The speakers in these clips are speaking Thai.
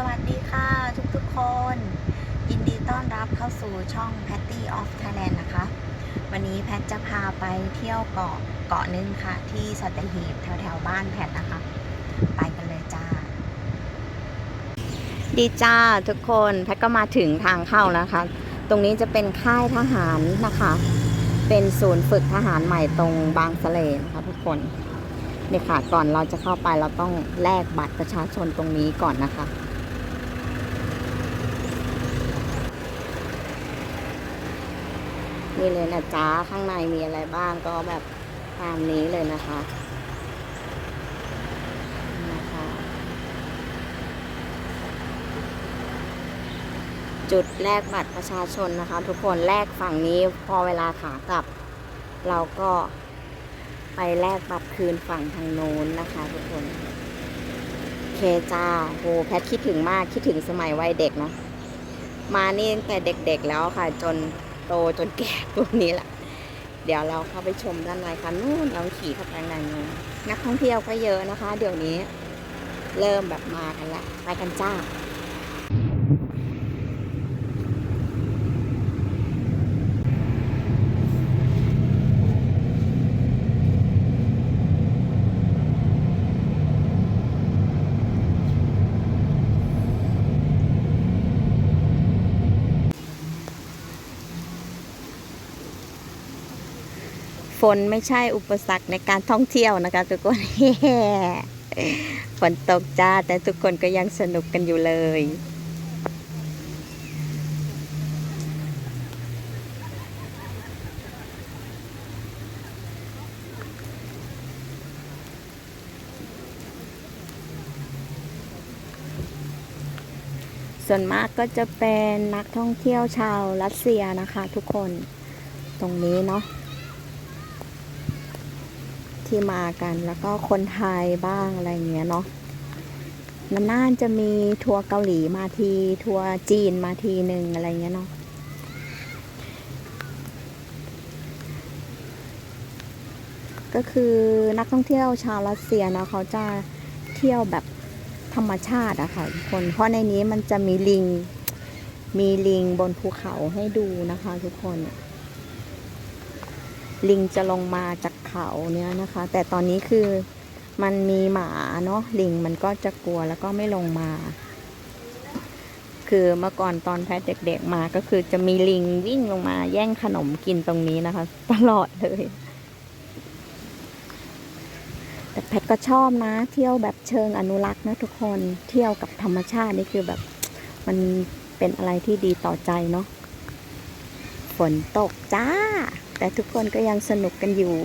สวัสดีค่ะ ทุกๆคน ยินดีต้อนรับเข้าสู่ช่อง Patty of Thailand นะคะ วันนี้แพทจะพาไปเที่ยวเกาะเกาะหนึงค่ะ ที่สัตหีบแถวแถวๆบ้านแพทนะคะ ไปกันเลยจ้า ดีจ้าทุกคนแพทก็มาถึงทางเข้านะคะตรงนี้จะเป็นค่ายทหารนะคะ เป็นศูนย์ฝึกทหารใหม่ตรงบางสะเลนะคะทุกคนเนี่ยค่ะก่อนเราจะเข้าไปเราต้องแลกบัตรประชาชนตรงนี้ก่อนนะคะ นี่เลยนะจ๊ะข้างในมีอะไรบ้างก็แบบตามนี้เลยนะคะนะคะ จุดแลกบัตรประชาชนนะคะ ทุกคนแลกฝั่งนี้พอเวลาขากลับ เราก็ไปแลกบัตรคืนฝั่งทางโน้นนะคะ ทุกคนโอเคจ้าโหแพทคิดถึงมากคิดถึงสมัยวัยเด็กนะมานี่ตั้งแต่เด็กๆแล้วค่ะจน โตจนแก่ตัวนี้แหละเดี๋ยวเราเข้าไปชมด้านในคันนู่นเราขี่เข้าไปข้างในนู้นนักท่องเที่ยวก็เยอะนะคะ เดี๋ยวนี้ เริ่มแบบมากันละไปกันจ้า นไม่ใช่อุปสรรคในการท่องเที่ยวนะคะ ทุกคนฝนตกจ้า แต่ทุกคนก็ยังสนุกกันอยู่เลยส่วนมากก็จะเป็นนักท่องเที่ยวชาวรัสเซียนะคะทุกคนตรงนี้เนาะ ที่มากัน แล้วก็คนไทยบ้างอะไรเงี้ยเนาะนานๆจะมีทัวร์เกาหลีมาที ทัวร์จีนมาทีหนึ่งอะไรเงี้ยเนาะก็คือนักท่องเที่ยวชาวรัสเซียเนาะเขาจะเที่ยวแบบธรรมชาติอะค่ะทุกคน เพราะในนี้มันจะมีลิง มีลิงบนภูเขาให้ดูนะคะทุกคน ลิงจะลงมาจากเขาเนี่ยนะคะ แต่ตอนนี้คือมันมีหมาเนาะลิงมันก็จะกลัวแล้วก็ไม่ลงมา คือเมื่อก่อนตอนแพทเด็กๆมาก็คือจะมีลิงวิ่งลงมาแย่งขนมกินตรงนี้นะคะ ตลอดเลย แต่แพทก็ชอบนะ เที่ยวแบบเชิงอนุรักษ์นะทุกคนเที่ยวกับธรรมชาตินี่คือแบบมันเป็นอะไรที่ดีต่อใจเนาะฝนตกจ้า แต่ทุกคนก็ยังสนุกกันอยู่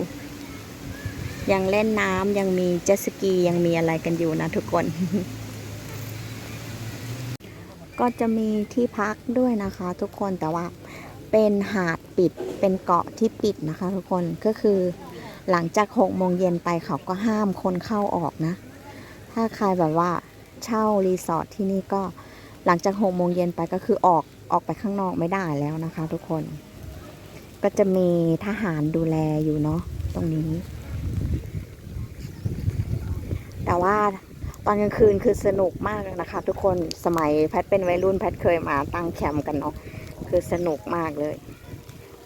ยังเล่นน้ำยังมีเจ็ตสกียังมีอะไรกันอยู่นะทุกคน ก็จะมีที่พักด้วยนะคะทุกคนแต่ว่าเป็นหาดปิดเป็นเกาะที่ปิดนะคะทุกคนก็คือหลังจากหกโมงเย็นไปเขาก็ห้ามคนเข้าออกนะ ถ้าใครแบบว่าเช่ารีสอร์ทที่นี่ก็หลังจากหกโมงเย็นไปก็คือออกออกไปข้างนอกไม่ได้แล้วนะคะทุกคน ก็จะมีทหารดูแลอยู่เนาะตรงนี้ แต่ว่าตอนกลางคืนคือสนุกมากเลยนะคะ ทุกคนสมัยแพทเป็นวัยรุ่นแพทเคยมาตั้งแคมป์กันเนาะคือสนุกมากเลย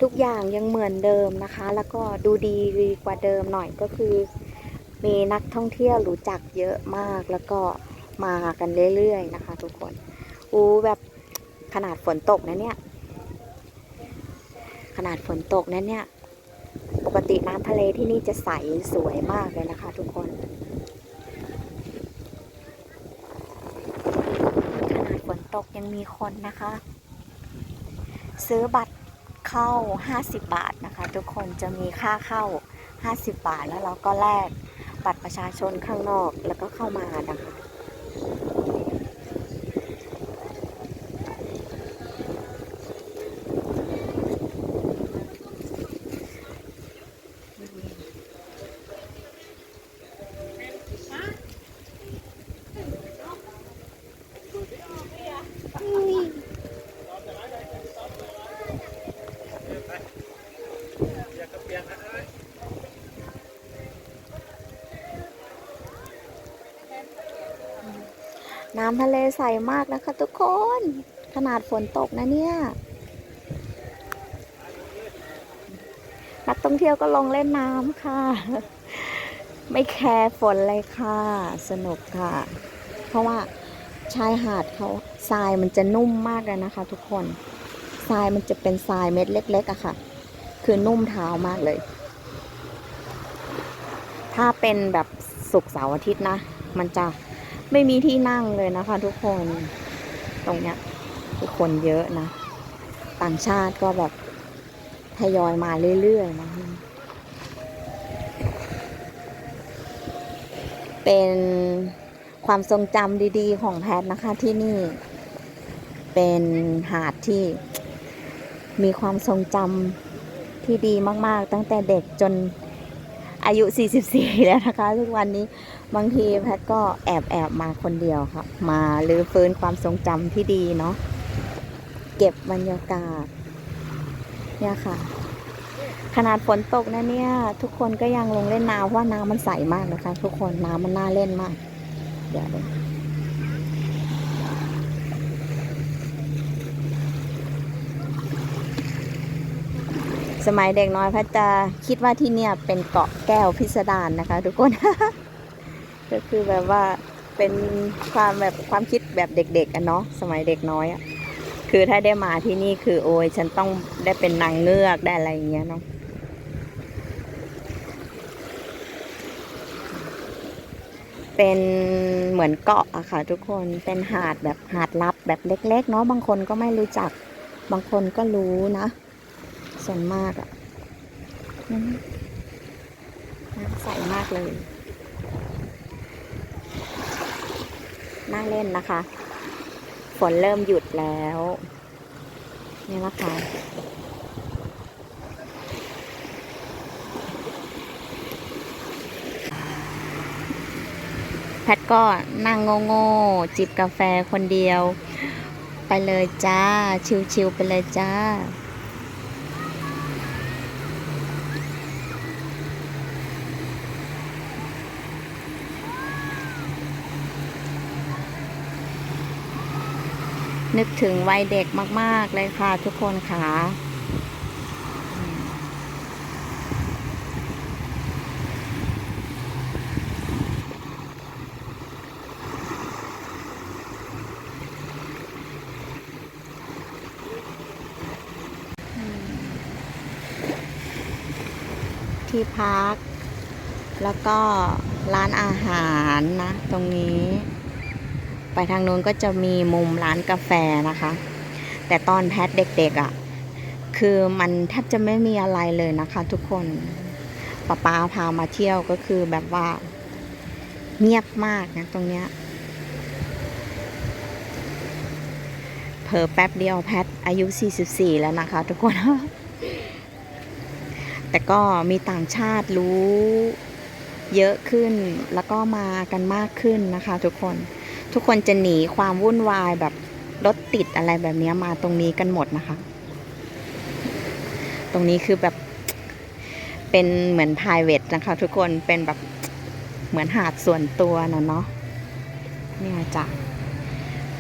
ทุกอย่างยังเหมือนเดิมนะคะ แล้วก็ดูดีกว่าเดิมหน่อยก็คือ มีนักท่องเที่ยวรู้จักเยอะมากแล้วก็มากันเรื่อยๆนะคะ ทุกคนอู้แบบขนาดฝนตกนะเนี่ย ขนาดฝนตกนั้นเนี่ย ปกติน้ำทะเลที่นี่จะใสสวยมากเลยนะคะทุกคน ขนาดฝนตกยังมีคนนะคะ ซื้อบัตรเข้า 50 บาทนะคะ ทุกคนจะมีค่าเข้า 50 บาทแล้วเราก็แลกบัตรประชาชนข้างนอกแล้วก็เข้ามานะคะ น้ำทะเลใสมากนะคะทุกคน ขนาดฝนตกนะเนี่ย นักท่องเที่ยวก็ลงเล่นน้ำค่ะ ไม่แคร์ฝนเลยค่ะ สนุกค่ะ เพราะว่าชายหาดเขาทรายมันจะนุ่มมากเลยนะคะ ทุกคน ทรายมันจะเป็นทรายเม็ดเล็ก ๆอะค่ะ คือนุ่มเท้ามากเลย ถ้าเป็นแบบศุกร์เสาร์อาทิตย์นะ มันจะ ไม่มีที่นั่งเลยนะคะ ทุกคนตรงเนี้ยคือคนเยอะนะ ต่างชาติก็แบบทยอยมาเรื่อยๆนะเป็นความทรงจำดีๆ ของแพทย์นะคะที่นี่เป็นหาดที่มีความทรงจำที่ดีมากๆ ตั้งแต่เด็กจนอายุ 44 แล้วนะคะ ทุกวันนี้ บางทีแพทก็แอบแอบมาคนเดียวค่ะมาหรือฟื้นความทรงจำที่ดีเนาะเก็บบรรยากาศ เนี่ยค่ะ ขนาดฝนตกนะเนี่ย ทุกคนก็ยังลงเล่นน้ำเพราะว่าน้ำมันใสมากนะคะ ทุกคนน้ำมันน่าเล่นมาก เดี๋ยวสมัยเด็กน้อยพัชจะคิดว่าที่เนี่ยเป็นเกาะแก้วพิสดารนะคะ ทุกคน ก็คือแบบว่าเป็นความแบบความคิดแบบเด็กๆอะเนาะสมัยเด็กน้อยอะคือถ้าได้มาที่นี่คือโอ้ยฉันต้องได้เป็นนางเงือกได้อะไรอย่างเงี้ยเนาะเป็นเหมือนเกาะอะค่ะทุกคนเป็นหาดแบบหาดลับแบบเล็ก ๆ เนาะบางคนก็ไม่รู้จัก บางคนก็รู้นะ ส่วนมากอะนั่นน้ำใสมากเลย น่าเล่นนะคะ ฝนเริ่มหยุดแล้ว นี่นะคะแพทก็นั่งโง่ๆจิบกาแฟคนเดียว ไปเลยจ้า ชิวๆไปเลยจ้า นึกถึงวัยเด็กมาก ๆ เลยค่ะทุกคนค่ะที่พัก แล้วก็ร้านอาหารนะ ตรงนี้ ไปทางนู้นก็จะมีมุมร้านกาแฟนะคะ แต่ตอนแพทเด็กๆอะ่ะ คือมันแทบจะไม่มีอะไรเลยนะคะทุกคนป้าป้าพามาเที่ยวก็คือแบบว่า เงียบมากนะตรงเนี้ยเพอแป๊บเดียวแพทอายุ 44 แล้วนะคะ ทุกคน แต่ก็มีต่างชาติรู้เยอะขึ้นแล้วก็มากันมากขึ้นนะคะ ทุกคน ทุกคนจะหนีความวุ่นวายแบบรถติดอะไรแบบนี้มาตรงนี้กันหมดนะคะ ตรงนี้คือแบบเป็นเหมือน p r i v a t นะคะ ทุกคนเป็นแบบเหมือนหาดส่วนตัวนะเนาะเนี่ยจ้ะ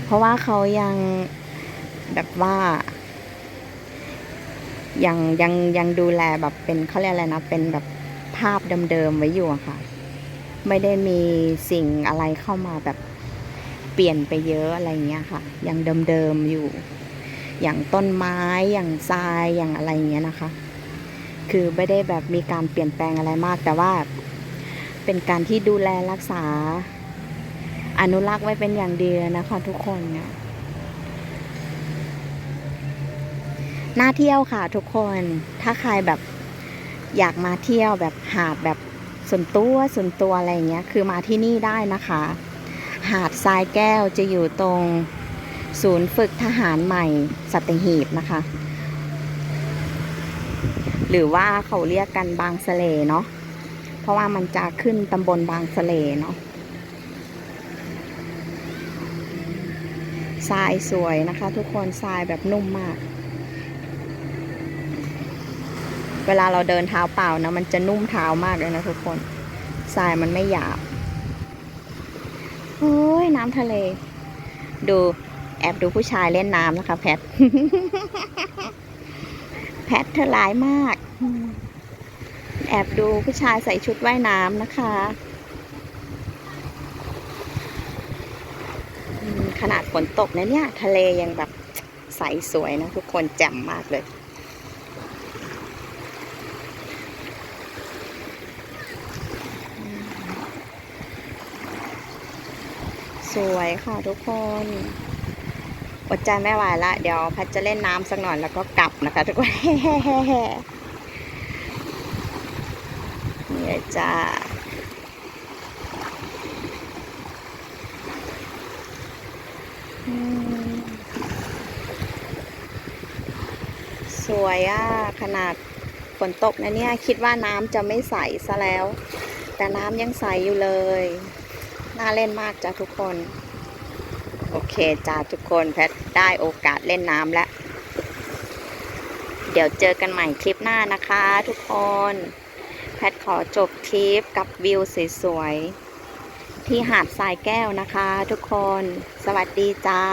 เพราะว่าเขายังแบบว่ายังยังยังดูแลแบบเป็นเขาเรียกอะไรนะ เป็นแบบภาพเดิมๆไว้อยู่อะค่ะ ไม่ได้มีสิ่งอะไรเข้ามาแบบ เปลี่ยนไปเยอะอะไรเงี้ยค่ะ ยังเดิมๆอยู่ อย่างต้นไม้อย่างทรายอย่างอะไรเงี้ยนะคะ คือไม่ได้แบบมีการเปลี่ยนแปลงอะไรมาก แต่ว่าเป็นการที่ดูแลรักษา อนุรักษ์ไว้เป็นอย่างดีนะคะทุกคนเนี่ยน่าเที่ยวค่ะทุกคนถ้าใครแบบอยากมาเที่ยวแบบหาดแบบส่วนตัวส่วนตัวอะไรเงี้ย คือมาที่นี่ได้นะคะ หาดทรายแก้วจะอยู่ตรงศูนย์ฝึกทหารใหม่สัตหีบนะคะ หรือว่าเขาเรียกกันบางสะเลเนาะเพราะว่ามันจะขึ้นตำบลบางสะเลเนาะทรายสวยนะคะ ทุกคนทรายแบบนุ่มมาก เวลาเราเดินเท้าเปล่านะมันจะนุ่มเท้ามากเลยนะทุกคนทรายมันไม่หยาบ โอ้ยน้ำทะเล ดูแอบดูผู้ชายเล่นน้ำนะคะ แพท แพทเธอร้ายมาก แอบดูผู้ชายใส่ชุดว่ายน้ำนะคะ ขนาดฝนตกนะเนี่ย ทะเลยังแบบใสสวยนะทุกคนแจ่มมากเลย วยค่ะทุกคนอดใจไม่ไหวละ เดี๋ยวพัดจะเล่นน้ำสักหน่อยแล้วก็กลับนะคะ ทุกคนนี่เลยจ้าสวยอะขนาดฝนตกนะเนี่ย คิดว่าน้ำจะไม่ใสซะแล้ว แต่น้ำยังใสอยู่เลย น่าเล่นมากจ้ะทุกคน โอเคจ้าทุกคนแพทได้โอกาสเล่นน้ำแล้ว เดี๋ยวเจอกันใหม่คลิปหน้านะคะทุกคน แพทขอจบคลิปกับวิวสวยๆที่หาดทรายแก้วนะคะ ทุกคน สวัสดีจ้า